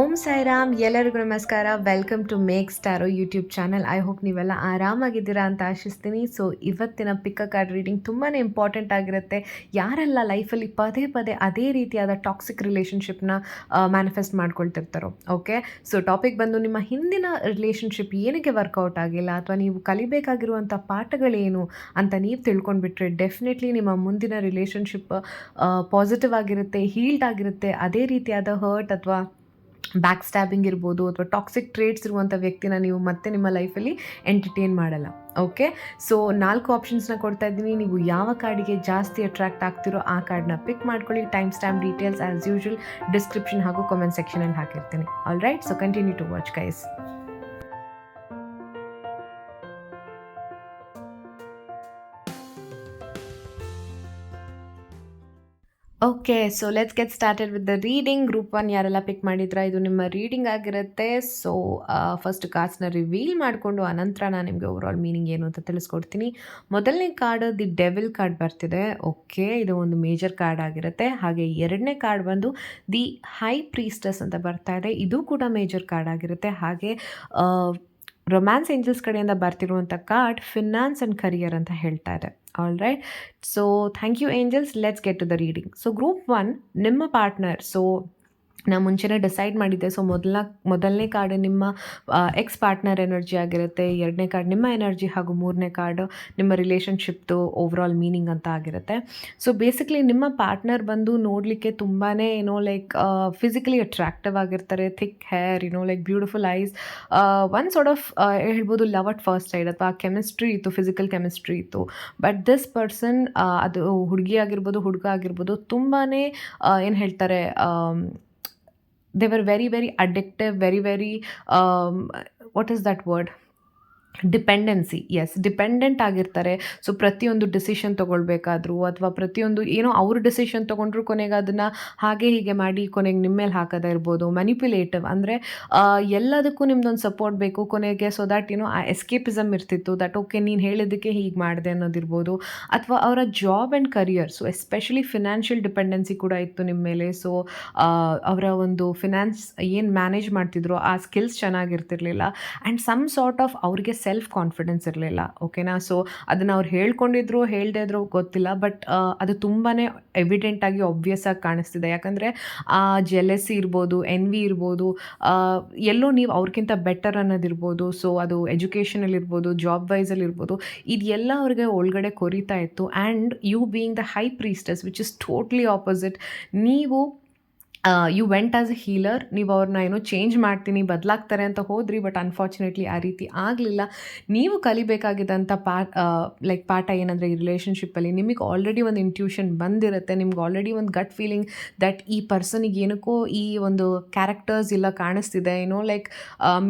ಓಂ ಸಾಯಿರಾಮ್, ಎಲ್ಲರಿಗೂ ನಮಸ್ಕಾರ. Welcome to make ಸ್ಟಾರೋ ಯೂಟ್ಯೂಬ್ ಚಾನಲ್ ಐ ಹೋಪ್ ನೀವೆಲ್ಲ ಆರಾಮಾಗಿದ್ದೀರಾ ಅಂತ ಆಶಿಸ್ತೀನಿ. ಸೊ ಇವತ್ತಿನ ಪಿಕ್ಕ ಕಾರ್ಡ್ ರೀಡಿಂಗ್ ತುಂಬಾ ಇಂಪಾರ್ಟೆಂಟ್ ಆಗಿರುತ್ತೆ. ಯಾರೆಲ್ಲ ಲೈಫಲ್ಲಿ ಪದೇ ಪದೇ ಅದೇ ರೀತಿಯಾದ ಟಾಕ್ಸಿಕ್ ರಿಲೇಷನ್ಶಿಪ್ನ ಮ್ಯಾನಿಫೆಸ್ಟ್ ಮಾಡ್ಕೊಳ್ತಿರ್ತಾರೋ ಓಕೆ ಸೊ ಟಾಪಿಕ್ ಬಂದು ನಿಮ್ಮ ಹಿಂದಿನ ರಿಲೇಷನ್ಶಿಪ್ ಏನಕ್ಕೆ ವರ್ಕೌಟ್ ಆಗಿಲ್ಲ? ಅಥವಾ ನೀವು ಕಲಿಬೇಕಾಗಿರುವಂಥ ಪಾಠಗಳೇನು ಅಂತ ನೀವು ತಿಳ್ಕೊಂಡ್ಬಿಟ್ರೆ ಡೆಫಿನೆಟ್ಲಿ ನಿಮ್ಮ ಮುಂದಿನ ರಿಲೇಷನ್ಶಿಪ್ ಪಾಸಿಟಿವ್ ಆಗಿರುತ್ತೆ ಹೀಲ್ಡ್ ಆಗಿರುತ್ತೆ, ಅದೇ ರೀತಿಯಾದ ಹರ್ಟ್ ಅಥವಾ ಬ್ಯಾಕ್ ಸ್ಟ್ಯಾಬಿಂಗ್ ಇರ್ಬೋದು ಅಥವಾ ಟಾಕ್ಸಿಕ್ ಟ್ರೇಟ್ಸ್ ಇರುವಂಥ ವ್ಯಕ್ತಿನ ನೀವು ಮತ್ತೆ ನಿಮ್ಮ ಲೈಫಲ್ಲಿ ಎಂಟರ್ಟೈನ್ ಮಾಡಲ್ಲ ಓಕೆ ಸೊ ನಾಲ್ಕು ಆಪ್ಷನ್ಸ್ನ ಕೊಡ್ತಾ ಇದ್ದೀನಿ. ನೀವು ಯಾವ ಕಾರ್ಡಿಗೆ ಜಾಸ್ತಿ ಅಟ್ರಾಕ್ಟ್ ಆಗ್ತಿರೋ ಆ ಕಾರ್ಡ್ನ ಪಿಕ್ ಮಾಡ್ಕೊಳ್ಳಿ. Time stamp details as usual description ಹಾಗೂ ಕಾಮೆಂಟ್ ಸೆಕ್ಷನಲ್ಲಿ ಹಾಕಿರ್ತೀನಿ. All right so continue to watch guys okay so let's get started with the reading group one ಯಾರೆಲ್ಲ ಪಿಕ್ ಮಾಡಿದ್ರ? ಇದು ನಿಮ್ಮ ರೀಡಿಂಗ್ ಆಗಿರುತ್ತೆ. ಸೊ ಫಸ್ಟ್ ಕಾರ್ಡ್ಸ್ನ ರಿವೀಲ್ ಮಾಡಿಕೊಂಡು ಅನಂತರ ನಾನು ನಿಮಗೆ ಓವರ್ ಆಲ್ ಮೀನಿಂಗ್ ಏನು ಅಂತ ತಿಳಿಸ್ಕೊಡ್ತೀನಿ. ಮೊದಲನೇ ಕಾರ್ಡ್ ದಿ ಡೆವಿಲ್ ಕಾರ್ಡ್ ಬರ್ತಿದೆ. ಓಕೆ ಇದು ಒಂದು ಮೇಜರ್ ಕಾರ್ಡ್ ಆಗಿರುತ್ತೆ. ಹಾಗೆ ಎರಡನೇ ಕಾರ್ಡ್ ಬಂದು ದಿ ಹೈ ಪ್ರೀಸ್ಟಸ್ ಅಂತ ಬರ್ತಾ ಇದೆ. ಇದು ಕೂಡ ಮೇಜರ್ ಕಾರ್ಡ್ ಆಗಿರುತ್ತೆ. ಹಾಗೆ ರೊಮ್ಯಾನ್ಸ್ ಏಂಜಲ್ಸ್ ಕಡೆಯಿಂದ ಬರ್ತಿರುವಂಥ ಕಾರ್ಡ್ ಫಿನಾನ್ಸ್ ಆ್ಯಂಡ್ ಕರಿಯರ್ ಅಂತ ಹೇಳ್ತಾ ಇದೆ. All right so thank you angels let's get to the reading so group one ನಿಮ್ಮ ಪಾರ್ಟ್ನರ್ ಸೊ ನಾನು ಮುಂಚೆನೇ ಡಿಸೈಡ್ ಮಾಡಿದ್ದೆ. ಸೊ ಮೊದಲ, ಮೊದಲನೇ ಕಾರ್ಡ್ ನಿಮ್ಮ ಎಕ್ಸ್ ಪಾರ್ಟ್ನರ್ ಎನರ್ಜಿ ಆಗಿರುತ್ತೆ, ಎರಡನೇ ಕಾರ್ಡ್ ನಿಮ್ಮ ಎನರ್ಜಿ ಹಾಗೂ ಮೂರನೇ ಕಾರ್ಡ್ ನಿಮ್ಮ ರಿಲೇಷನ್ಶಿಪ್ದು ಓವರ್ ಆಲ್ ಮೀನಿಂಗ್ ಅಂತ ಆಗಿರುತ್ತೆ. ಸೊ ಬೇಸಿಕಲಿ ನಿಮ್ಮ ಪಾರ್ಟ್ನರ್ ಬಂದು ನೋಡಲಿಕ್ಕೆ ತುಂಬಾ ಏನೋ ಲೈಕ್ ಫಿಸಿಕಲಿ ಅಟ್ರಾಕ್ಟಿವ್ ಆಗಿರ್ತಾರೆ. Thick hair you know like beautiful eyes one sort of ಹೇಳ್ಬೋದು ಲವ್ ಅಟ್ ಫಸ್ಟ್ ಸೈಡ್ ಅಥವಾ ಕೆಮಿಸ್ಟ್ರಿ ಇತ್ತು ಫಿಸಿಕಲ್ ಕೆಮಿಸ್ಟ್ರಿ ಇತ್ತು. ಬಟ್ ದಿಸ್ ಪರ್ಸನ್ ಅದು ಹುಡುಗಿ ಆಗಿರ್ಬೋದು, ಹುಡುಗ ಆಗಿರ್ಬೋದು ತುಂಬಾ ಏನು ಹೇಳ್ತಾರೆ they were very very addictive very very um, what is that word dependency yes dependent ಆಗಿರ್ತಾರೆ. ಸೊ ಪ್ರತಿಯೊಂದು ಡಿಸಿಷನ್ ತೊಗೊಳ್ಬೇಕಾದ್ರು ಅಥವಾ ಪ್ರತಿಯೊಂದು ಏನೋ ಅವ್ರ ಡಿಸಿಷನ್ ತೊಗೊಂಡ್ರು ಕೊನೆಗೆ ಅದನ್ನು ಹಾಗೆ ಹೀಗೆ ಮಾಡಿ ಕೊನೆಗೆ ನಿಮ್ಮ ಮೇಲೆ ಹಾಕೋದೇ ಇರ್ಬೋದು. ಮ್ಯಾನಿಪ್ಯುಲೇಟಿವ್ ಅಂದರೆ ಎಲ್ಲದಕ್ಕೂ ನಿಮ್ದೊಂದು ಸಪೋರ್ಟ್ ಬೇಕು ಕೊನೆಗೆ ಸೊ ದ್ಯಾಟ್ ಏನೋ ಆ ಎಸ್ಕೇಪಿಸಮ್ ಇರ್ತಿತ್ತು. ದಟ್ ಓಕೆ ನೀನು ಹೇಳಿದ್ದಕ್ಕೆ ಹೀಗೆ ಮಾಡಿದೆ ಅನ್ನೋದಿರ್ಬೋದು. ಅಥವಾ ಅವರ job and career so especially financial dependency ಕೂಡ ಇತ್ತು ನಿಮ್ಮ ಮೇಲೆ. ಸೊ ಅವರ ಒಂದು ಫಿನಾನ್ಸ್ ಏನು ಮ್ಯಾನೇಜ್ ಮಾಡ್ತಿದ್ರು ಆ ಸ್ಕಿಲ್ಸ್ ಚೆನ್ನಾಗಿರ್ತಿರ್ಲಿಲ್ಲ. ಆ್ಯಂಡ್ ಸಮ್ ಸಾರ್ಟ್ ಆಫ್ ಅವ್ರಿಗೆ ಸೆಲ್ಫ್ ಕಾನ್ಫಿಡೆನ್ಸ್ ಇರಲಿಲ್ಲ ಓಕೆನಾ ಸೊ ಅದನ್ನು ಅವ್ರು ಹೇಳ್ಕೊಂಡಿದ್ರು, ಹೇಳದೇ ಇದ್ರು ಗೊತ್ತಿಲ್ಲ ಬಟ್ ಅದು ತುಂಬಾ ಎವಿಡೆಂಟ್ ಆಗಿ ಒಬ್ವಿಯಸ್ ಆಗಿ ಕಾಣಿಸ್ತಿದೆ. ಯಾಕಂದರೆ, ಆ ಜೆಲೆಸಿ ಇರ್ಬೋದು ಎನ್ ವಿ ಇರ್ಬೋದು ಎಲ್ಲೋ ನೀವು ಅವ್ರಿಗಿಂತ ಬೆಟರ್ ಅನ್ನೋದಿರ್ಬೋದು ಸೊ ಅದು ಎಜುಕೇಷನಲ್ಲಿ ಇರ್ಬೋದು ಜಾಬ್ ವೈಸಲ್ಲಿ ಇರ್ಬೋದು ಇದೆಲ್ಲ ಅವ್ರಿಗೆ ಒಳಗಡೆ ಕೊರಿತಾ ಇತ್ತು. And you being the high priestess which is totally opposite ನೀವು you went as a healer ನೀವು ಅವ್ರನ್ನ ಏನೋ ಚೇಂಜ್ ಮಾಡ್ತೀನಿ, ಬದಲಾಗ್ತಾರೆ ಅಂತ ಹೋದ್ರಿ ಬಟ್ ಅನ್ಫಾರ್ಚುನೇಟ್ಲಿ ಆ ರೀತಿ ಆಗಲಿಲ್ಲ. ನೀವು ಕಲಿಬೇಕಾಗಿದ್ದಂಥ ಪಾ ಲೈಕ್ ಪಾಠ ಏನಂದರೆ ಈ ರಿಲೇಷನ್ಶಿಪ್ಪಲ್ಲಿ ನಿಮಗೆ ಆಲ್ರೆಡಿ ಒಂದು ಇಂಟ್ಯೂಷನ್ ಬಂದಿರುತ್ತೆ, ನಿಮ್ಗೆ ಆಲ್ರೆಡಿ ಒಂದು ಗಟ್ ಫೀಲಿಂಗ್ ದಟ್ ಈ ಪರ್ಸನಿಗೆ ಏನಕ್ಕೋ ಈ ಒಂದು ಕ್ಯಾರೆಕ್ಟರ್ಸ್ ಇಲ್ಲ ಕಾಣಿಸ್ತಿದೆ ಏನೋ like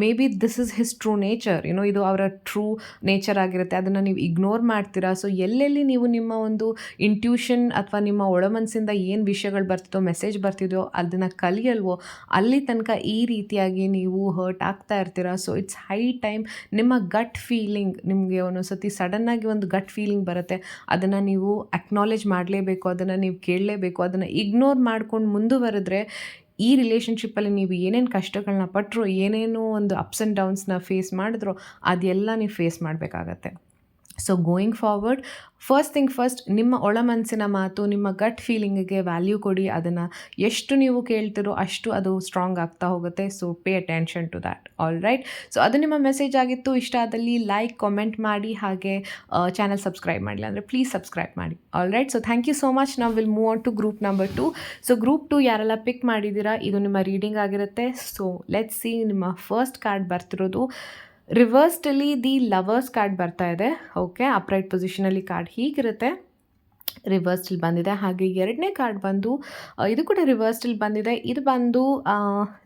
maybe this is his true nature ಏನೋ ಇದು ಅವರ ಟ್ರೂ ನೇಚರ್ ಆಗಿರುತ್ತೆ, ಅದನ್ನು ನೀವು ಇಗ್ನೋರ್ ಮಾಡ್ತೀರಾ? ಸೊ ಎಲ್ಲೆಲ್ಲಿ ನೀವು ನಿಮ್ಮ ಒಂದು ಇಂಟ್ಯೂಷನ್ ಅಥವಾ ನಿಮ್ಮ ಒಳಮನಸ್ಸಿಂದ ಏನು ವಿಷಯಗಳು ಬರ್ತಿದೋ ಮೆಸೇಜ್ ಬರ್ತಿದೋ ಅದನ್ನು ಕಲಿಯಲ್ವೋ? ಅಲ್ಲಿ ತನಕ ಈ ರೀತಿಯಾಗಿ ನೀವು ಹರ್ಟ್ ಆಗ್ತಾ ಇರ್ತೀರ? ಸೊ ಇಟ್ಸ್ ಹೈ ಟೈಮ್ ನಿಮ್ಮ ಗಟ್ ಫೀಲಿಂಗ್ ನಿಮಗೆ ಒಂದೊಂದ್ಸತಿ ಸಡನ್ನಾಗಿ ಒಂದು ಗಟ್ ಫೀಲಿಂಗ್ ಬರುತ್ತೆ. ಅದನ್ನು ನೀವು ಅಕ್ನಾಲೇಜ್ ಮಾಡಲೇಬೇಕು, ಅದನ್ನು ನೀವು ಕೇಳಲೇಬೇಕು, ಅದನ್ನು ಇಗ್ನೋರ್ ಮಾಡ್ಕೊಂಡು ಮುಂದುವರೆದ್ರೆ ಈ ರಿಲೇಷನ್ಶಿಪ್ಪಲ್ಲಿ ನೀವು ಏನೇನು ಕಷ್ಟಗಳನ್ನ ಪಟ್ಟರು ಏನೇನೋ ಒಂದು ಅಪ್ಸ್ ಆ್ಯಂಡ್ ಡೌನ್ಸ್ನ ಫೇಸ್ ಮಾಡಿದ್ರು, ಅದೆಲ್ಲ ನೀವು ಫೇಸ್ ಮಾಡಬೇಕಾಗತ್ತೆ. So going forward first thing first ನಿಮ್ಮ ಒಳ ಮನಸ್ಸಿನ ಮಾತು, ನಿಮ್ಮ ಗಟ್ ಫೀಲಿಂಗಿಗೆ ವ್ಯಾಲ್ಯೂ ಕೊಡಿ, ಅದನ್ನು ಎಷ್ಟು ನೀವು ಕೇಳ್ತಿರೋ ಅಷ್ಟು ಅದು ಸ್ಟ್ರಾಂಗ್ ಆಗ್ತಾ ಹೋಗುತ್ತೆ. So pay attention to that all right so ಅದು ನಿಮ್ಮ ಮೆಸೇಜ್ ಆಗಿತ್ತು. ಇಷ್ಟ ಆದಲ್ಲಿ ಲೈಕ್ ಕಾಮೆಂಟ್ ಮಾಡಿ, ಹಾಗೆ ಚಾನಲ್ ಸಬ್ಸ್ಕ್ರೈಬ್ ಮಾಡಿಲ್ಲ ಅಂದರೆ ಪ್ಲೀಸ್ ಸಬ್ಸ್ಕ್ರೈಬ್ ಮಾಡಿ. All right so thank you so much ನಾವು will move on to group number two so group two ಯಾರೆಲ್ಲ ಪಿಕ್ ಮಾಡಿದ್ದೀರಾ? ಇದು ನಿಮ್ಮ ರೀಡಿಂಗ್ ಆಗಿರುತ್ತೆ. ಸೊ ಲೆಟ್ಸ್ ಸಿ ನಿಮ್ಮ ಫಸ್ಟ್ ಕಾರ್ಡ್ ಬರ್ತಿರೋದು. ರಿವರ್ಸ್ಡಲ್ಲಿ ದಿ ಲವರ್ಸ್ ಕಾರ್ಡ್ ಬರ್ತಾ ಇದೆ. ಓಕೆ ಅಪ್ರೈಟ್ ಪೊಸಿಷನಲ್ಲಿ ಕಾರ್ಡ್ ಹೀಗಿರುತ್ತೆ. ರಿವರ್ಸ್ಡಲ್ಲಿ ಬಂದಿದೆ. ಹಾಗೆ ಎರಡನೇ ಕಾರ್ಡ್ ಬಂದು ಇದು ಕೂಡ ರಿವರ್ಸ್ಡಲ್ಲಿ ಬಂದಿದೆ. ಇದು ಬಂದು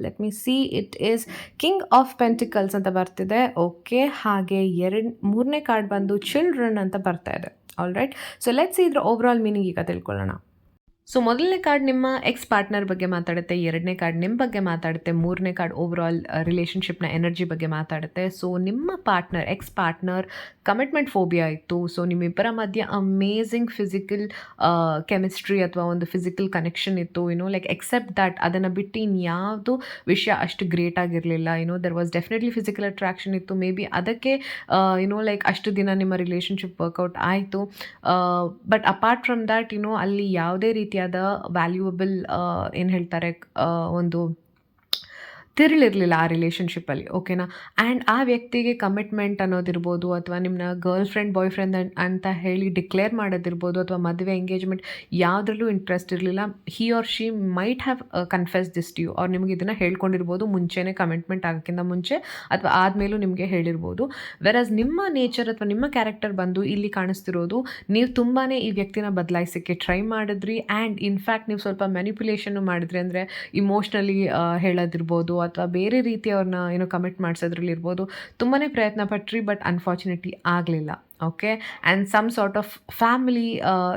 let me see it is king of pentacles ಅಂತ ಬರ್ತಿದೆ. ಓಕೆ ಹಾಗೆ ಎರಡು, ಮೂರನೇ ಕಾರ್ಡ್ ಬಂದು ಚಿಲ್ಡ್ರನ್ ಅಂತ ಬರ್ತಾ ಇದೆ. ಆಲ್ ರೈಟ್ ಸೊ ಲೆಟ್ಸ್ ಇದ್ರ ಓವರ್ ಆಲ್ ಮೀನಿಂಗ್ ಈಗ ತಿಳ್ಕೊಳ್ಳೋಣ. ಸೊ ಮೊದಲನೇ ಕಾರ್ಡ್ ನಿಮ್ಮ ಎಕ್ಸ್ ಪಾರ್ಟ್ನರ್ ಬಗ್ಗೆ ಮಾತಾಡುತ್ತೆ, ಎರಡನೇ ಕಾರ್ಡ್ ನಿಮ್ಮ ಬಗ್ಗೆ ಮಾತಾಡುತ್ತೆ, ಮೂರನೇ ಕಾರ್ಡ್ ಓವರ್ ಆಲ್ ರಿಲೇಷನ್ಶಿಪ್ನ ಎನರ್ಜಿ ಬಗ್ಗೆ ಮಾತಾಡುತ್ತೆ. ಸೊ ನಿಮ್ಮ partner ex partner commitment phobia ಇತ್ತು. ಸೊ ನಿಮ್ಮಿಬ್ಬರ ಮಧ್ಯೆ ಅಮೇಝಿಂಗ್ ಫಿಸಿಕಲ್ ಕೆಮಿಸ್ಟ್ರಿ ಅಥವಾ ಒಂದು ಫಿಸಿಕಲ್ ಕನೆಕ್ಷನ್ ಇತ್ತು. You know like except that ಅದನ್ನು ಬಿಟ್ಟು ಇನ್ಯಾವುದು ವಿಷಯ ಅಷ್ಟು ಗ್ರೇಟ್ ಆಗಿರಲಿಲ್ಲ. You know there was definitely physical attraction ಇತ್ತು. ಮೇ ಬಿ ಅದಕ್ಕೆ ಯುನೋ ಲೈಕ್ ಅಷ್ಟು ದಿನ ನಿಮ್ಮ ರಿಲೇಷನ್ಶಿಪ್ ವರ್ಕೌಟ್ ಆಯಿತು. But apart from that you know ಅಲ್ಲಿ ಯಾವುದೇ ರೀತಿಯಾದ ವ್ಯಾಲ್ಯೂಯಬಲ್ ಏನು ಹೇಳ್ತಾರೆ ಒಂದು ತಿರುಳಿರಲಿಲ್ಲ ಆ ರಿಲೇಷನ್ಶಿಪ್ಪಲ್ಲಿ ಓಕೆನಾ ಆ್ಯಂಡ್ ಆ ವ್ಯಕ್ತಿಗೆ ಕಮಿಟ್ಮೆಂಟ್ ಅನ್ನೋದಿರ್ಬೋದು ಅಥವಾ ನಿಮ್ಮನ್ನ ಗರ್ಲ್ ಫ್ರೆಂಡ್ ಬಾಯ್ ಫ್ರೆಂಡ್ ಅಂತ ಹೇಳಿ ಡಿಕ್ಲೇರ್ ಮಾಡೋದಿರ್ಬೋದು ಅಥವಾ ಮದುವೆ ಎಂಗೇಜ್ಮೆಂಟ್ ಯಾವುದ್ರಲ್ಲೂ ಇಂಟ್ರೆಸ್ಟ್ ಇರಲಿಲ್ಲ. He or she might have confess this you ಅವ್ರು ನಿಮಗೆ ಇದನ್ನು ಹೇಳ್ಕೊಂಡಿರ್ಬೋದು ಮುಂಚೆನೇ ಕಮಿಟ್ಮೆಂಟ್ ಆಗೋಕ್ಕಿಂತ ಮುಂಚೆ ಅಥವಾ ಆದಮೇಲೂ ನಿಮಗೆ ಹೇಳಿರ್ಬೋದು. ವೆರಸ್ ನಿಮ್ಮ ನೇಚರ್ ಅಥವಾ ನಿಮ್ಮ ಕ್ಯಾರೆಕ್ಟರ್ ಬಂದು ಇಲ್ಲಿ ಕಾಣಿಸ್ತಿರೋದು ನೀವು ತುಂಬಾ ಈ ವ್ಯಕ್ತಿನ ಬದಲಾಯಿಸೋಕ್ಕೆ ಟ್ರೈ ಮಾಡಿದ್ರಿ. ಆ್ಯಂಡ್ ಇನ್ಫ್ಯಾಕ್ಟ್ ನೀವು ಸ್ವಲ್ಪ ಮ್ಯಾನಿಪ್ಯುಲೇಷನ್ನು ಮಾಡಿದ್ರಿ ಅಂದರೆ ಇಮೋಷ್ನಲಿ ಹೇಳೋದಿರ್ಬೋದು ಅಥವಾ ಬೇರೆ ರೀತಿ ಅವ್ರನ್ನ ಏನೋ ಕಮಿಟ್ ಮಾಡಿಸೋದ್ರಲ್ಲಿರ್ಬೋದು ತುಂಬಾ ಪ್ರಯತ್ನ ಪಟ್ರಿ ಬಟ್ ಅನ್ಫಾರ್ಚುನೇಟ್ಲಿ ಆಗಲಿಲ್ಲ okay and some sort of family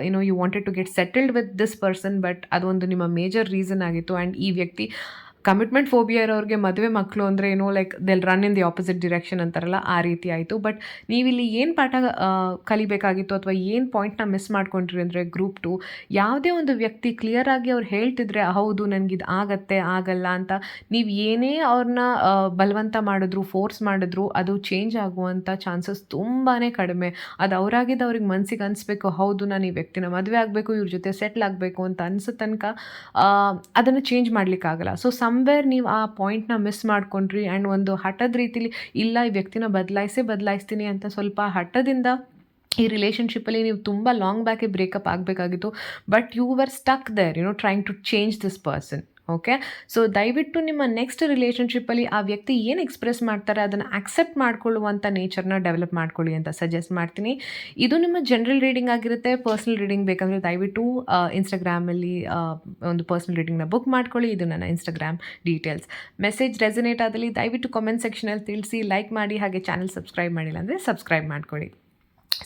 ಏನೋ you wanted to get settled with this person but ಅದೊಂದು ನಿಮ್ಮ ಮೇಜರ್ ರೀಸನ್ ಆಗಿತ್ತು. ಆ್ಯಂಡ್ ಈ ವ್ಯಕ್ತಿ ಕಮಿಟ್ಮೆಂಟ್ ಫೋಬಿಯಾ ಇರೋರಿಗೆ ಮದುವೆ ಮಕ್ಕಳು ಅಂದರೆ ಏನೋ like they'll run in the opposite direction ಅಂತಾರಲ್ಲ, ಆ ರೀತಿ ಆಯಿತು. ಬಟ್ ನೀವಿಲ್ಲಿ ಏನು ಪಾಠ ಕಲಿಬೇಕಾಗಿತ್ತು ಅಥವಾ ಏನು ಪಾಯಿಂಟ್ನ ಮಿಸ್ ಮಾಡ್ಕೊಂಡ್ರಿ ಅಂದರೆ ಗ್ರೂಪ್ ಟು ಯಾವುದೇ ಒಂದು ವ್ಯಕ್ತಿ ಕ್ಲಿಯರ್ ಆಗಿ ಅವ್ರು ಹೇಳ್ತಿದ್ರೆ, ಹೌದು, ನನಗಿದು ಆಗತ್ತೆ, ಆಗಲ್ಲ ಅಂತ ನೀವು ಏನೇ ಅವ್ರನ್ನ ಬಲವಂತ ಮಾಡಿದ್ರು ಫೋರ್ಸ್ ಮಾಡಿದ್ರು, ಅದು ಚೇಂಜ್ ಆಗುವಂಥ ಚಾನ್ಸಸ್ ತುಂಬಾ ಕಡಿಮೆ. ಅದು ಅವರಾಗಿದ್ದು ಅವ್ರಿಗೆ ಮನಸ್ಸಿಗೆ ಅನಿಸ್ಬೇಕು, ಹೌದು, ನಾನು ಈ ವ್ಯಕ್ತಿನ ಮದುವೆ ಆಗಬೇಕು, ಇವ್ರ ಜೊತೆ ಸೆಟ್ಲ್ ಆಗಬೇಕು ಅಂತ ಅನಿಸೋ ತನಕ ಅದನ್ನು ಚೇಂಜ್ ಮಾಡಲಿಕ್ಕಾಗಲ್ಲ. ಸೊ ಸಮ್ವೇರ್ ನೀವು ಆ ಪಾಯಿಂಟ್ನ ಮಿಸ್ ಮಾಡ್ಕೊಂಡ್ರಿ ಆ್ಯಂಡ್ ಒಂದು ಹಠದ ರೀತಿಲಿ, ಇಲ್ಲ ಈ ವ್ಯಕ್ತಿನ ಬದಲಾಯಿಸೇ ಬದಲಾಯಿಸ್ತೀನಿ ಅಂತ ಸ್ವಲ್ಪ ಹಠದಿಂದ ಈ ರಿಲೇಷನ್ಶಿಪ್ಪಲ್ಲಿ ನೀವು ತುಂಬ ಲಾಂಗ್ ಬ್ಯಾಕೇ ಬ್ರೇಕಪ್ ಆಗಬೇಕಾಗಿತ್ತು. But you were stuck there you know trying to change this person okay so ದಯವಿಟ್ಟು ನಿಮ್ಮ ನೆಕ್ಸ್ಟ್ ರಿಲೇಷನ್ಶಿಪ್ಪಲ್ಲಿ ಆ ವ್ಯಕ್ತಿ ಏನು ಎಕ್ಸ್ಪ್ರೆಸ್ ಮಾಡ್ತಾರೆ, ಅದನ್ನು ಆಕ್ಸೆಪ್ಟ್ ಮಾಡ್ಕೊಳ್ಳುವಂಥ ನೇಚರ್ನ ಡೆವಲಪ್ ಮಾಡ್ಕೊಳ್ಳಿ ಅಂತ ಸಜೆಸ್ಟ್ ಮಾಡ್ತೀನಿ. ಇದು ನಿಮ್ಮ ಜನರಲ್ ರೀಡಿಂಗ್ ಆಗಿರುತ್ತೆ. ಪರ್ಸ್ನಲ್ ರೀಡಿಂಗ್ ಬೇಕಂದರೆ ದಯವಿಟ್ಟು ಇನ್ಸ್ಟಾಗ್ರಾಮಲ್ಲಿ ಒಂದು ಪರ್ಸ್ನಲ್ ರೀಡಿಂಗ್ನ ಬುಕ್ ಮಾಡ್ಕೊಳ್ಳಿ. ಇದು ನನ್ನ ಇನ್ಸ್ಟಾಗ್ರಾಮ್ ಡೀಟೇಲ್ಸ್ ಮೆಸೇಜ್ ರೆಸನೇಟ್ ಆದಲ್ಲಿ ದಯವಿಟ್ಟು ಕಾಮೆಂಟ್ ಸೆಕ್ಷನಲ್ಲಿ ತಿಳಿಸಿ ಲೈಕ್ ಮಾಡಿ, ಹಾಗೆ ಚಾನಲ್ ಸಬ್ಸ್ಕ್ರೈಬ್ ಮಾಡಿಲ್ಲ ಅಂದರೆ ಸಬ್ಸ್ಕ್ರೈಬ್ ಮಾಡ್ಕೊಳ್ಳಿ.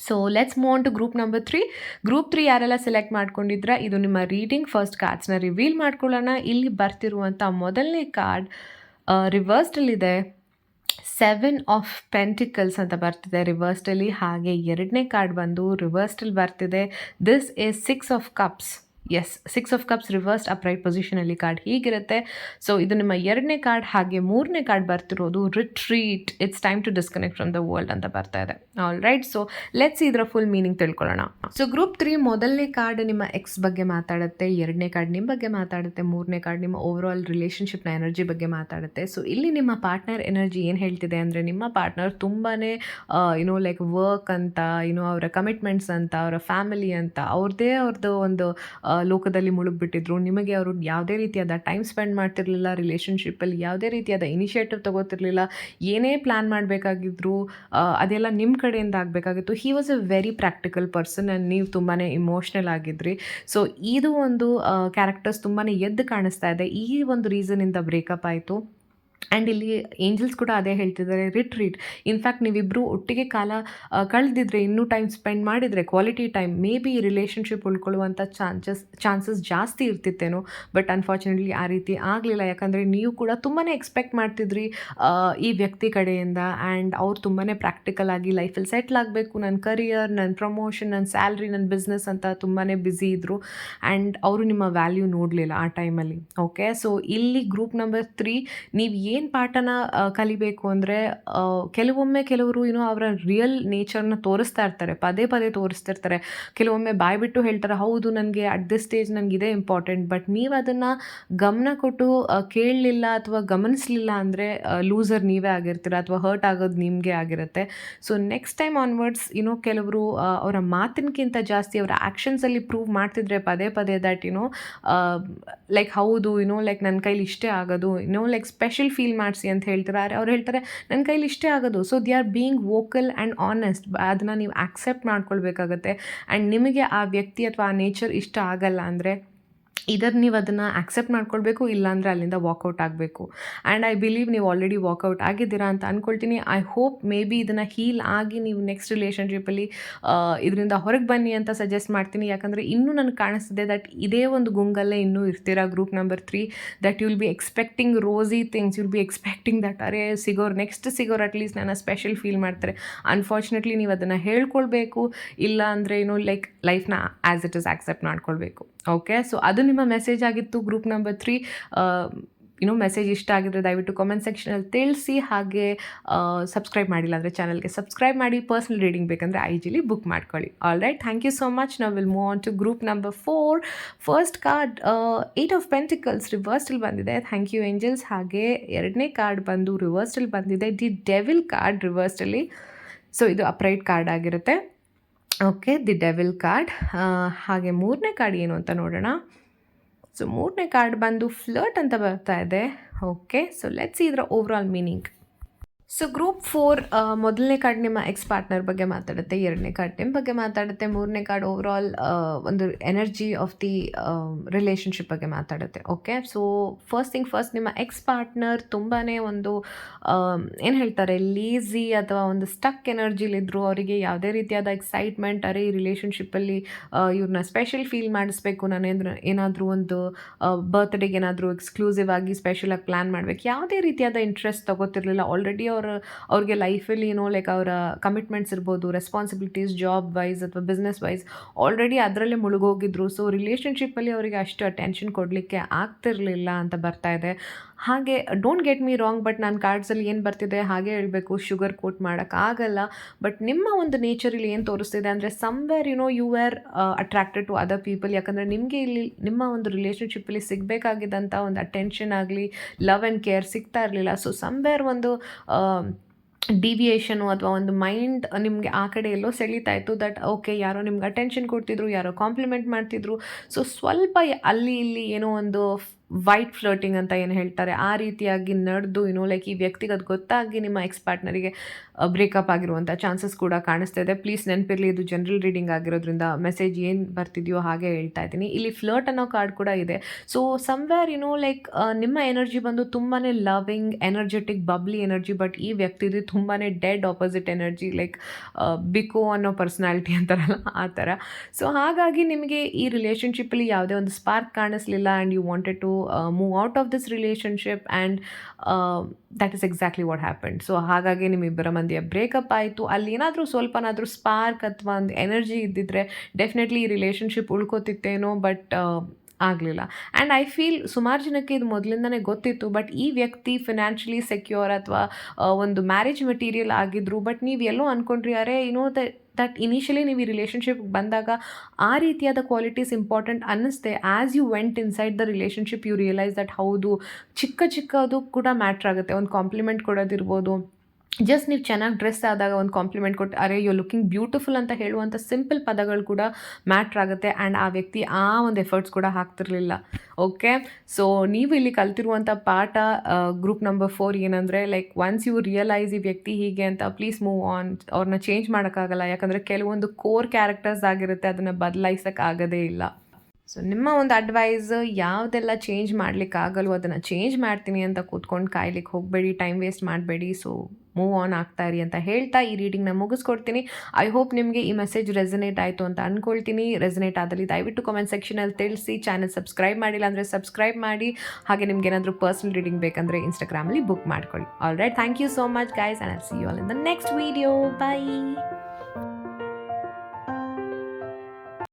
So let's move on to group number three group three ಯಾರೆಲ್ಲ ಸೆಲೆಕ್ಟ್ ಮಾಡ್ಕೊಂಡಿದ್ರ? ಇದು ನಿಮ್ಮ ರೀಡಿಂಗ್ ಫಸ್ಟ್ ಕಾರ್ಡ್ಸ್ನ ರಿವೀಲ್ ಮಾಡ್ಕೊಳ್ಳೋಣ. ಇಲ್ಲಿ ಬರ್ತಿರುವಂಥ ಮೊದಲನೇ ಕಾರ್ಡ್ ರಿವರ್ಸ್ಡಲ್ಲಿದೆ ಸೆವೆನ್ ಆಫ್ ಪೆಂಟಿಕಲ್ಸ್ ಅಂತ ಬರ್ತಿದೆ ರಿವರ್ಸ್ಡಲ್ಲಿ ಹಾಗೆ ಎರಡನೇ ಕಾರ್ಡ್ ಬಂದು ರಿವರ್ಸ್ಡಲ್ಲಿ ಬರ್ತಿದೆ. This is six of cups yes six of cups reversed upright ಪೊಸಿಷನಲ್ಲಿ card ಹೀಗಿರುತ್ತೆ. ಸೊ ಇದು ನಿಮ್ಮ ಎರಡನೇ ಕಾರ್ಡ್ ಹಾಗೆ ಮೂರನೇ card ಬರ್ತಿರೋದು retreat it's time to disconnect from the world ಅಂತ ಬರ್ತಾ ಇದೆ. ಆಲ್ ರೈಟ್ ಸೊ ಲೆಟ್ಸ್ ಇದರ ಫುಲ್ ಮೀನಿಂಗ್ ತಿಳ್ಕೊಳ್ಳೋಣ. ಸೊ ಗ್ರೂಪ್ ತ್ರೀ ಮೊದಲನೇ ಕಾರ್ಡ್ ನಿಮ್ಮ ಎಕ್ಸ್ ಬಗ್ಗೆ ಮಾತಾಡುತ್ತೆ, ಎರಡನೇ ಕಾರ್ಡ್ ನಿಮ್ಮ ಬಗ್ಗೆ ಮಾತಾಡುತ್ತೆ, ಮೂರನೇ ಕಾರ್ಡ್ ನಿಮ್ಮ ಓವರ್ ಆಲ್ ರಿಲೇಷನ್ಶಿಪ್ನ ಎನರ್ಜಿ ಬಗ್ಗೆ ಮಾತಾಡುತ್ತೆ. ಸೊ ಇಲ್ಲಿ ನಿಮ್ಮ ಪಾರ್ಟ್ನರ್ ಎನರ್ಜಿ ಏನು ಹೇಳ್ತಿದೆ ಅಂದರೆ ನಿಮ್ಮ ಪಾರ್ಟ್ನರ್ ತುಂಬಾ ಯುನೋ ಲೈಕ್ ವರ್ಕ್ ಅಂತ ಯುನೋ ಅವರ ಕಮಿಟ್ಮೆಂಟ್ಸ್ ಅಂತ, ಅವರ ಫ್ಯಾಮಿಲಿ ಅಂತ ಅವ್ರದ್ದೇ ಅವ್ರದ್ದು ಒಂದು ಲೋಕದಲ್ಲಿ ಮುಳುಗ್ಬಿಟ್ಟಿದ್ರು. ನಿಮಗೆ ಅವರು ಯಾವುದೇ ರೀತಿಯಾದ ಟೈಮ್ ಸ್ಪೆಂಡ್ ಮಾಡ್ತಿರ್ಲಿಲ್ಲ ರಿಲೇಷನ್ಶಿಪ್ಪಲ್ಲಿ ಯಾವುದೇ ರೀತಿಯಾದ ಇನಿಷಿಯೇಟಿವ್ ತಗೋತಿರ್ಲಿಲ್ಲ, ಏನೇ ಪ್ಲ್ಯಾನ್ ಮಾಡಬೇಕಾಗಿದ್ರು ಅದೆಲ್ಲ ನಿಮ್ಮ ಕಡೆಯಿಂದ ಆಗಬೇಕಾಗಿತ್ತು. He was a very practical person and ನೀವು ತುಂಬಾ ಇಮೋಷ್ನಲ್ ಆಗಿದ್ರಿ. ಸೊ ಇದು ಒಂದು ಕ್ಯಾರೆಕ್ಟರ್ಸ್ ತುಂಬಾ ಎದ್ದು ಕಾಣಿಸ್ತಾ ಇದೆ. ಈ ಒಂದು ರೀಸನಿಂದ ಬ್ರೇಕಪ್ ಆಯಿತು. ಆ್ಯಂಡ್ ಇಲ್ಲಿ ಏಂಜಲ್ಸ್ ಕೂಡ ಅದೇ ಹೇಳ್ತಿದ್ದಾರೆ ರಿಟ್ರೀಟ್ ಇನ್ಫ್ಯಾಕ್ಟ್ ನೀವಿಬ್ಬರು ಒಟ್ಟಿಗೆ ಕಾಲ ಕಳೆದಿದ್ರೆ, ಇನ್ನೂ ಟೈಮ್ ಸ್ಪೆಂಡ್ ಮಾಡಿದರೆ quality time maybe relationship ಉಳ್ಕೊಳ್ಳುವಂಥ ಚಾನ್ಸಸ್ ಚಾನ್ಸಸ್ ಜಾಸ್ತಿ ಇರ್ತಿತ್ತೇನೋ. ಬಟ್ ಅನ್ಫಾರ್ಚುನೇಟ್ಲಿ ಆ ರೀತಿ ಆಗಲಿಲ್ಲ. ಯಾಕಂದರೆ ನೀವು ಕೂಡ ತುಂಬಾ ಎಕ್ಸ್ಪೆಕ್ಟ್ ಮಾಡ್ತಿದ್ರಿ ಈ ವ್ಯಕ್ತಿ ಕಡೆಯಿಂದ. ಆ್ಯಂಡ್ ಅವ್ರು ತುಂಬಾ ಪ್ರಾಕ್ಟಿಕಲ್ ಆಗಿ ಲೈಫಲ್ಲಿ ಸೆಟ್ಲ್ ಆಗಬೇಕು. ನನ್ನ ಕರಿಯರ್ ನನ್ನ ಪ್ರಮೋಷನ್ ನನ್ನ ಸ್ಯಾಲ್ರಿ ನನ್ನ ಬಿಸ್ನೆಸ್ ಅಂತ ತುಂಬಾ ಬ್ಯುಸಿ ಇದ್ದರು ಆ್ಯಂಡ್ ಅವರು ನಿಮ್ಮ ವ್ಯಾಲ್ಯೂ ನೋಡಲಿಲ್ಲ ಆ ಟೈಮಲ್ಲಿ ಓಕೆ ಸೊ ಇಲ್ಲಿ ಗ್ರೂಪ್ ನಂಬರ್ ತ್ರೀ ನೀವು ಪಾಠನ ಆ, ಕಲಿಬೇಕು ಅಂದರೆ ಕೆಲವೊಮ್ಮೆ ಕೆಲವರು ಏನೋ ಅವರ ರಿಯಲ್ ನೇಚರ್ನ ತೋರಿಸ್ತಾ ಇರ್ತಾರೆ ಪದೇ ಪದೇ ತೋರಿಸ್ತಿರ್ತಾರೆ. ಕೆಲವೊಮ್ಮೆ ಬಾಯ್ಬಿಟ್ಟು ಹೇಳ್ತಾರೆ ಹೌದು ನನಗೆ ಅಟ್ ದಿಸ್ ಸ್ಟೇಜ್ ನನಗೆ ಇದೇ ಇಂಪಾರ್ಟೆಂಟ್ ಬಟ್ ನೀವು ಅದನ್ನು ಗಮನ ಕೊಟ್ಟು ಕೇಳಲಿಲ್ಲ ಅಥವಾ ಗಮನಿಸಲಿಲ್ಲ ಅಂದರೆ ಲೂಸರ್ ನೀವೇ ಆಗಿರ್ತೀರ ಅಥವಾ ಹರ್ಟ್ ಆಗೋದು ನಿಮಗೆ ಆಗಿರುತ್ತೆ. ಸೊ ನೆಕ್ಸ್ಟ್ ಟೈಮ್ ಆನ್ವರ್ಡ್ಸ್ ಏನೋ ಕೆಲವರು ಅವರ ಮಾತಿನಕ್ಕಿಂತ ಜಾಸ್ತಿ ಅವರ ಆ್ಯಕ್ಷನ್ಸಲ್ಲಿ ಪ್ರೂವ್ ಮಾಡ್ತಿದ್ರೆ ಪದೇ ಪದೇ ದ್ಯಾಟ್ ಯುನೋ ಲೈಕ್ ಹೌದು ಯುನೋ ಲೈಕ್ ನನ್ನ ಕೈಲಿ ಇಷ್ಟೇ ಆಗೋದು ಯುನೋ ಲೈಕ್ ಸ್ಪೆಷಲ್ ಫೀಲ್ ಮಾಡಿಸಿ ಅಂತ ಹೇಳ್ತಾರೆ. ಅವ್ರು ಹೇಳ್ತಾರೆ ನನ್ನ ಕೈಲಿ ಇಷ್ಟೇ ಆಗೋದು. So they are being vocal and honest ಅದನ್ನು ನೀವು ಆಕ್ಸೆಪ್ಟ್ ಮಾಡ್ಕೊಳ್ಬೇಕಾಗತ್ತೆ. ಆ್ಯಂಡ್ ನಿಮಗೆ ಆ ವ್ಯಕ್ತಿ ಅಥವಾ ಆ ನೇಚರ್ ಇಷ್ಟ ಆಗಲ್ಲ ಅಂದರೆ ಇದರ್ ನೀವು ಅದನ್ನು ಆಕ್ಸೆಪ್ಟ್ ಮಾಡ್ಕೊಳ್ಬೇಕು, ಇಲ್ಲಾಂದರೆ ಅಲ್ಲಿಂದ ವಾಕೌಟ್ ಆಗಬೇಕು. ಆ್ಯಂಡ್ ಐ ಬಿಲೀವ್ ನೀವು ಆಲ್ರೆಡಿ ವಾಕೌಟ್ ಆಗಿದ್ದೀರಾ ಅಂತ ಅಂದ್ಕೊಳ್ತೀನಿ ಐ ಹೋಪ್ ಮೇ ಬಿ ಇದನ್ನು ಹೀಲ್ ಆಗಿ ನೀವು ನೆಕ್ಸ್ಟ್ ರಿಲೇಷನ್ಶಿಪ್ಪಲ್ಲಿ ಇದರಿಂದ ಹೊರಗೆ ಬನ್ನಿ ಅಂತ ಸಜೆಸ್ಟ್ ಮಾಡ್ತೀನಿ. ಯಾಕಂದರೆ ಇನ್ನೂ ನನಗೆ ಕಾಣಿಸ್ತಿದೆ ದಟ್ ಇದೇ ಒಂದು ಗುಂಗಲ್ಲೇ ಇನ್ನೂ ಇರ್ತೀರಾ group number three that you'll be expecting rosy things you'll be expecting that ಅರೆ, ಸಿಗೋರು ನೆಕ್ಸ್ಟ್ ಸಿಗೋರು ಅಟ್ಲೀಸ್ಟ್ ನನ್ನ ಸ್ಪೆಷಲ್ ಫೀಲ್ ಮಾಡ್ತಾರೆ. ಅನ್ಫಾರ್ಚುನೇಟ್ಲಿ ನೀವು ಅದನ್ನು ಹೇಳ್ಕೊಳ್ಬೇಕು. ಇಲ್ಲ ಅಂದರೆ ಏನು ಲೈಕ್ ಲೈಫ್ನ ಆ್ಯಸ್ ಇಟ್ ಇಸ್ ಆಕ್ಸೆಪ್ಟ್ ಮಾಡ್ಕೊಳ್ಬೇಕು. ಓಕೆ ಸೊ ಅದು ನಿಮ್ಮ ಮೆಸೇಜ್ ಆಗಿತ್ತು ಗ್ರೂಪ್ ನಂಬರ್ ತ್ರೀ ಇನ್ನೂ ಮೆಸೇಜ್ ಇಷ್ಟ ಆಗಿದ್ರೆ ದಯವಿಟ್ಟು ಕಾಮೆಂಟ್ ಸೆಕ್ಷನಲ್ಲಿ ತಿಳಿಸಿ, ಹಾಗೆ ಸಬ್ಸ್ಕ್ರೈಬ್ ಮಾಡಿಲ್ಲ ಅಂದರೆ ಚಾನಲ್ಗೆ ಸಬ್ಸ್ಕ್ರೈಬ್ ಮಾಡಿ ಪರ್ಸ್ನಲ್ ರೀಡಿಂಗ್ ಬೇಕಂದರೆ ಐ ಜಿಲಿ ಬುಕ್ ಮಾಡ್ಕೊಳ್ಳಿ. All right thank you so much ನಾವು will move on to group number four first card eight of pentacles ರಿವರ್ಸ್ಟಲ್ಲಿ ಬಂದಿದೆ. ಥ್ಯಾಂಕ್ ಯು ಏಂಜಲ್ಸ್ ಹಾಗೆ ಎರಡನೇ ಕಾರ್ಡ್ ಬಂದು ರಿವರ್ಸ್ಟಲ್ಲಿ ಬಂದಿದೆ. ದಿ ಡೆವಿಲ್ ಕಾರ್ಡ್ ರಿವರ್ಸ್ಟಲ್ಲಿ ಸೊ ಇದು ಅಪ್ರೈಟ್ ಕಾರ್ಡ್ ಆಗಿರುತ್ತೆ. ಓಕೆ ದಿ ಡೆವಿಲ್ ಕಾರ್ಡ್ ಹಾಗೆ ಮೂರನೇ ಕಾರ್ಡ್ ಏನು ಅಂತ ನೋಡೋಣ. ಸೊ ಮೂರನೇ ಕಾರ್ಡ್ ಬಂದು ಫ್ಲರ್ಟ್ ಅಂತ ಬರ್ತಾ ಇದೆ. ಓಕೆ ಸೊ ಲೆಟ್ಸ್ ಇದರ overall meaning so group four ಮೊದಲನೇ ಕಾರ್ಡ್ ನಿಮ್ಮ ಎಕ್ಸ್ ಪಾರ್ಟ್ನರ್ ಬಗ್ಗೆ ಮಾತಾಡುತ್ತೆ, ಎರಡನೇ ಕಾರ್ಡ್ ನಿಮ್ಮ ಬಗ್ಗೆ ಮಾತಾಡುತ್ತೆ, ಮೂರನೇ ಕಾರ್ಡ್ ಓವರ್ ಆಲ್ ಒಂದು ಎನರ್ಜಿ ಆಫ್ ದಿ ರಿಲೇಷನ್ಶಿಪ್ ಬಗ್ಗೆ ಮಾತಾಡುತ್ತೆ okay so first thing first ನಿಮ್ಮ ಎಕ್ಸ್ ಪಾರ್ಟ್ನರ್ ತುಂಬಾ ಒಂದು ಏನು ಹೇಳ್ತಾರೆ ಲೀಸಿ ಅಥವಾ ಒಂದು ಸ್ಟಕ್ ಎನರ್ಜಿಲಿದ್ರು ಅವರಿಗೆ ಯಾವುದೇ ರೀತಿಯಾದ ಎಕ್ಸೈಟ್ಮೆಂಟ್ ಅರೆ ಈ ರಿಲೇಷನ್ಶಿಪ್ಪಲ್ಲಿ ಇವ್ರನ್ನ ಸ್ಪೆಷಲ್ ಫೀಲ್ ಮಾಡಿಸ್ಬೇಕು, ನಾನು ಏನಾದರೂ ಒಂದು ಬರ್ತ್ಡೇಗೆ ಏನಾದರೂ ಎಕ್ಸ್ಕ್ಲೂಸಿವ್ ಆಗಿ ಸ್ಪೆಷಲಾಗಿ ಪ್ಲ್ಯಾನ್ ಮಾಡಬೇಕು, ಯಾವುದೇ ರೀತಿಯಾದ ಇಂಟ್ರೆಸ್ಟ್ ತಗೋತಿರಲಿಲ್ಲ ಆಲ್ರೆಡಿ ಅವ್ರ, ಅವ್ರಿಗೆ ಲೈಫಲ್ಲಿ ಏನೋ ಲೈಕ್ ಅವರ ಕಮಿಟ್ಮೆಂಟ್ಸ್ ಇರ್ಬೋದು ರೆಸ್ಪಾನ್ಸಿಬಿಲಿಟೀಸ್ ಜಾಬ್ ವೈಸ್ ಅಥವಾ ಬಿಸ್ನೆಸ್ ವೈಸ್ ಆಲ್ರೆಡಿ ಅದರಲ್ಲೇ ಮುಳುಗೋಗಿದ್ರು. ಸೊ ರಿಲೇಷನ್ಶಿಪ್ಪಲ್ಲಿ ಅವರಿಗೆ ಅಷ್ಟು ಅಟೆನ್ಷನ್ ಕೊಡಲಿಕ್ಕೆ ಆಗ್ತಿರಲಿಲ್ಲ ಅಂತ ಬರ್ತಾ ಇದೆ. ಹಾಗೆ don't get me wrong but ನಾನು ಕಾರ್ಡ್ಸಲ್ಲಿ ಏನು ಬರ್ತಿದೆ ಹಾಗೆ ಹೇಳಬೇಕು. ಶುಗರ್ ಕೋಟ್ ಮಾಡೋಕ್ಕಾಗಲ್ಲ ಬಟ್ ನಿಮ್ಮ ಒಂದು ನೇಚರಲ್ಲಿ ಏನು ತೋರಿಸ್ತಿದೆ ಅಂದರೆ somewhere you know you are attracted to other people ಯಾಕಂದರೆ ನಿಮಗೆ ಇಲ್ಲಿ, ನಿಮ್ಮ ಒಂದು ರಿಲೇಷನ್ಶಿಪ್ಪಲ್ಲಿ ಸಿಗಬೇಕಾಗಿದ್ದಂಥ ಒಂದು ಅಟೆನ್ಷನ್ ಆಗಲಿ ಲವ್ ಆ್ಯಂಡ್ ಕೇರ್ ಸಿಗ್ತಾ ಇರಲಿಲ್ಲ. ಸೊ ಸಮ್ವೇರ್ ಒಂದು ಡಿವಿಯೇಷನು ಅಥವಾ ಒಂದು ಮೈಂಡ್ ನಿಮಗೆ ಆ ಕಡೆ ಎಲ್ಲೋ ಸೆಳೀತಾ ಇತ್ತು ದಟ್ ಓಕೆ ಯಾರೋ ನಿಮ್ಗೆ ಅಟೆನ್ಷನ್ ಕೊಡ್ತಿದ್ರು, ಯಾರೋ ಕಾಂಪ್ಲಿಮೆಂಟ್ ಮಾಡ್ತಿದ್ರು. ಸೊ ಸ್ವಲ್ಪ ಅಲ್ಲಿ ಇಲ್ಲಿ ಏನೋ ಒಂದು ವೈಟ್ ಫ್ಲರ್ಟಿಂಗ್ ಅಂತ ಏನು ಹೇಳ್ತಾರೆ. ಆ ರೀತಿಯಾಗಿ ನಡೆದು ಏನೋ ಲೈಕ್ ಈ ವ್ಯಕ್ತಿಗೆ ಅದು ಗೊತ್ತಾಗಿ ನಿಮ್ಮ ಎಕ್ಸ್ ಪಾರ್ಟ್ನರಿಗೆ ಬ್ರೇಕಪ್ ಆಗಿರುವಂಥ ಚಾನ್ಸಸ್ ಕೂಡ ಕಾಣಿಸ್ತಾ ಇದೆ. ಪ್ಲೀಸ್ ನೆನಪಿರಲಿ, ಇದು ಜನರಲ್ ರೀಡಿಂಗ್ ಆಗಿರೋದ್ರಿಂದ ಮೆಸೇಜ್ ಏನು ಬರ್ತಿದೆಯೋ ಹಾಗೆ ಹೇಳ್ತಾ ಇದ್ದೀನಿ. ಇಲ್ಲಿ ಫ್ಲರ್ಟ್ ಅನ್ನೋ ಕಾರ್ಡ್ ಕೂಡ ಇದೆ. ಸೊ ಸಮ್ವೇರ್ ಏನೋ ಲೈಕ್ ನಿಮ್ಮ ಎನರ್ಜಿ ಬಂದು ತುಂಬಾ loving energetic bubbly energy but ಈ ವ್ಯಕ್ತಿದು ತುಂಬಾ ಡೆಡ್ ಆಪೋಸಿಟ್ ಎನರ್ಜಿ ಲೈಕ್ ಬಿಕೋ ಅನ್ನೋ ಪರ್ಸ್ನಾಲಿಟಿ ಅಂತಾರಲ್ಲ, ಆ ಥರ. ಸೊ ಹಾಗಾಗಿ ನಿಮಗೆ ಈ ರಿಲೇಷನ್ಶಿಪ್ಪಲ್ಲಿ ಯಾವುದೇ ಒಂದು spark ಕಾಣಿಸ್ಲಿಲ್ಲ and you wanted to move out of this relationship and that is exactly what happen so ಹಾಗಾಗಿ ನಿಮ್ಮಿಬ್ಬರ ಮಂದಿಯ ಬ್ರೇಕಪ್ ಆಯಿತು. ಅಲ್ಲಿ ಏನಾದರೂ ಸ್ವಲ್ಪನಾದರೂ ಸ್ಪಾರ್ಕ್ ಅಥವಾ ಒಂದು ಎನರ್ಜಿ ಇದ್ದಿದ್ದರೆ ಡೆಫಿನೆಟ್ಲಿ ಈ ರಿಲೇಷನ್ಶಿಪ್ ಉಳ್ಕೋತಿತ್ತೇನೋ ಬಟ್ ಆಗಲಿಲ್ಲ. ಆ್ಯಂಡ್ ಐ ಫೀಲ್ ಸುಮಾರು ಜನಕ್ಕೆ ಇದು ಮೊದಲಿಂದನೇ ಗೊತ್ತಿತ್ತು ಬಟ್ ಈ ವ್ಯಕ್ತಿ ಫಿನಾನ್ಷಿಯಲಿ ಸೆಕ್ಯೂರ್ ಅಥವಾ ಒಂದು ಮ್ಯಾರೇಜ್ ಮೆಟೀರಿಯಲ್ ಆಗಿದ್ರು ಬಟ್ ನೀವು ಎಲ್ಲೋ ಅಂದ್ಕೊಂಡ್ರಿ ಅರೆ ಏನೋ ದ ದಟ್ ಇನಿಷಿಯಲಿ ನೀವು ಈ ರಿಲೇಷನ್ಶಿಪ್ಗೆ ಬಂದಾಗ ಆ ರೀತಿಯಾದ qualities important ಅನ್ನಿಸ್ತೆ as you went inside the relationship you realise that ಹೌದು, ಚಿಕ್ಕ ಚಿಕ್ಕದು ಕೂಡ ಮ್ಯಾಟ್ರ್ ಆಗುತ್ತೆ. ಒಂದು ಕಾಂಪ್ಲಿಮೆಂಟ್ ಕೊಡೋದಿರ್ಬೋದು ಜಸ್ಟ್ ನೀವು ಚೆನ್ನಾಗಿ ಡ್ರೆಸ್ ಆದಾಗ ಒಂದು ಕಾಂಪ್ಲಿಮೆಂಟ್ ಕೊಟ್ಟು ಅರೆ ಯು ಲುಕಿಂಗ್ ಬ್ಯೂಟಿಫುಲ್ ಅಂತ ಹೇಳುವಂಥ ಸಿಂಪಲ್ ಪದಗಳು ಕೂಡ ಮ್ಯಾಟ್ರ್ ಆಗುತ್ತೆ ಆ್ಯಂಡ್ ಆ ವ್ಯಕ್ತಿ ಆ ಒಂದು ಎಫರ್ಟ್ಸ್ ಕೂಡ ಹಾಕ್ತಿರ್ಲಿಲ್ಲ. ಓಕೆ ಸೊ ನೀವು ಇಲ್ಲಿ ಕಲ್ತಿರುವಂಥ ಪಾಠ ಗ್ರೂಪ್ ನಂಬರ್ ಫೋರ್ ಏನಂದರೆ ಲೈಕ್ ಒನ್ಸ್ ಯು ರಿಯಲೈಸ್ ಈ ವ್ಯಕ್ತಿ ಹೀಗೆ ಅಂತ ಪ್ಲೀಸ್ ಮೂವ್ ಆನ್ ಅವ್ರನ್ನ ಚೇಂಜ್ ಮಾಡೋಕ್ಕಾಗಲ್ಲ. ಯಾಕಂದರೆ ಕೆಲವೊಂದು ಕೋರ್ ಕ್ಯಾರೆಕ್ಟರ್ಸ್ ಆಗಿರುತ್ತೆ, ಅದನ್ನು ಬದಲಾಯಿಸೋಕ್ಕಾಗದೇ ಇಲ್ಲ. ಸೊ ನಿಮ್ಮ ಒಂದು ಅಡ್ವೈಸ್ ಯಾವುದೆಲ್ಲ ಚೇಂಜ್ ಮಾಡ್ಲಿಕ್ಕೆ ಆಗಲ್ವೋ ಅದನ್ನು ಚೇಂಜ್ ಮಾಡ್ತೀನಿ ಅಂತ ಕೂತ್ಕೊಂಡು ಕಾಯ್ಲಿಕ್ಕೆ ಹೋಗಬೇಡಿ ಟೈಮ್ ವೇಸ್ಟ್ ಮಾಡಬೇಡಿ. ಸೊ ಮೂವ್ ಆನ್ ಆಗ್ತಾ ಇರಿ ಅಂತ ಹೇಳ್ತಾ ಈ ರೀಡಿಂಗ್ನ ಮುಗಿಸ್ಕೊಡ್ತೀನಿ. ಐ ಹೋಪ್ ನಿಮಗೆ ಈ ಮೆಸೇಜ್ ರೆಸನೇಟ್ ಆಯಿತು ಅಂತ ಅಂದ್ಕೊಳ್ತೀನಿ ರೆಸನೇಟ್ ಆದಲ್ಲಿ ದಯವಿಟ್ಟು ಕಾಮೆಂಟ್ ಸೆಕ್ಷನಲ್ಲಿ ತಿಳಿಸಿ. ಚಾನಲ್ ಸಬ್ಸ್ಕ್ರೈಬ್ ಮಾಡಿಲ್ಲ ಅಂದರೆ ಸಬ್ಸ್ಕ್ರೈಬ್ ಮಾಡಿ. ಹಾಗೆ ನಿಮ್ಗೆ ಏನಾದರೂ ಪರ್ಸ್ನಲ್ ರೀಡಿಂಗ್ ಬೇಕಂದರೆ ಇನ್ಸ್ಟಾಗ್ರಾಮಲ್ಲಿ ಬುಕ್ ಮಾಡ್ಕೊಳ್ಳಿ. All right thank you so much guys and see you all in the next video bye